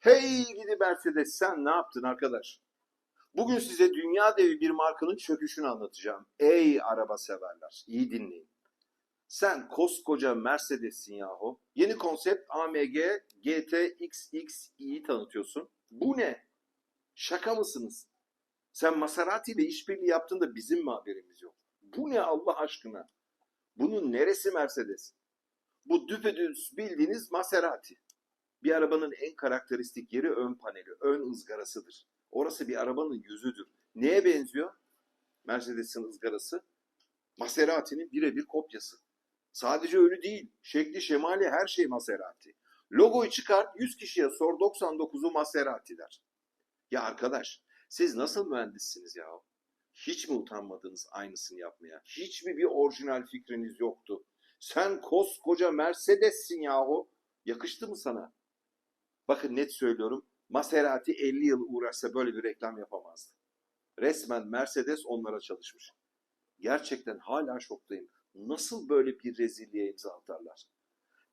Hey gidi Mercedes sen ne yaptın arkadaş? Bugün size dünya devi bir markanın çöküşünü anlatacağım. Ey araba severler, iyi dinleyin. Sen koskoca Mercedes'sin yahu. Yeni konsept AMG GTXX'yi tanıtıyorsun. Bu ne? Şaka mısınız? Sen Maserati ile işbirliği yaptın da bizim mi haberimiz yok? Bu ne Allah aşkına? Bunun neresi Mercedes? Bu düpedüz bildiğiniz Maserati. Bir arabanın en karakteristik yeri ön paneli, ön ızgarasıdır. Orası bir arabanın yüzüdür. Neye benziyor? Mercedes'in ızgarası. Maserati'nin birebir kopyası. Sadece öyle değil. Şekli, şemali her şey Maserati. Logoyu çıkart 100 kişiye sor 99'u Maserati der. Ya arkadaş siz nasıl mühendissiniz ya? Hiç mi utanmadınız aynısını yapmaya? Hiç mi bir orijinal fikriniz yoktu? Sen koskoca Mercedes'sin yahu. Yakıştı mı sana? Bakın net söylüyorum. Maserati 50 yıl uğraşsa böyle bir reklam yapamazdı. Resmen Mercedes onlara çalışmış. Gerçekten hala şoktayım. Nasıl böyle bir rezilliğe imza atarlar?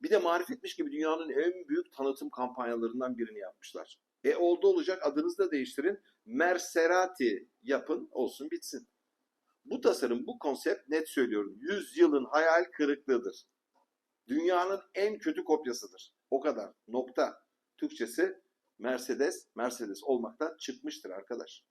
Bir de marifetmiş gibi dünyanın en büyük tanıtım kampanyalarından birini yapmışlar. E oldu olacak adınızı da değiştirin. Merserati yapın olsun bitsin. Bu tasarım, bu konsept net söylüyorum. 100 yılın hayal kırıklığıdır. Dünyanın en kötü kopyasıdır. O kadar. Nokta. Türkçesi Mercedes, Mercedes olmaktan çıkmıştır arkadaş.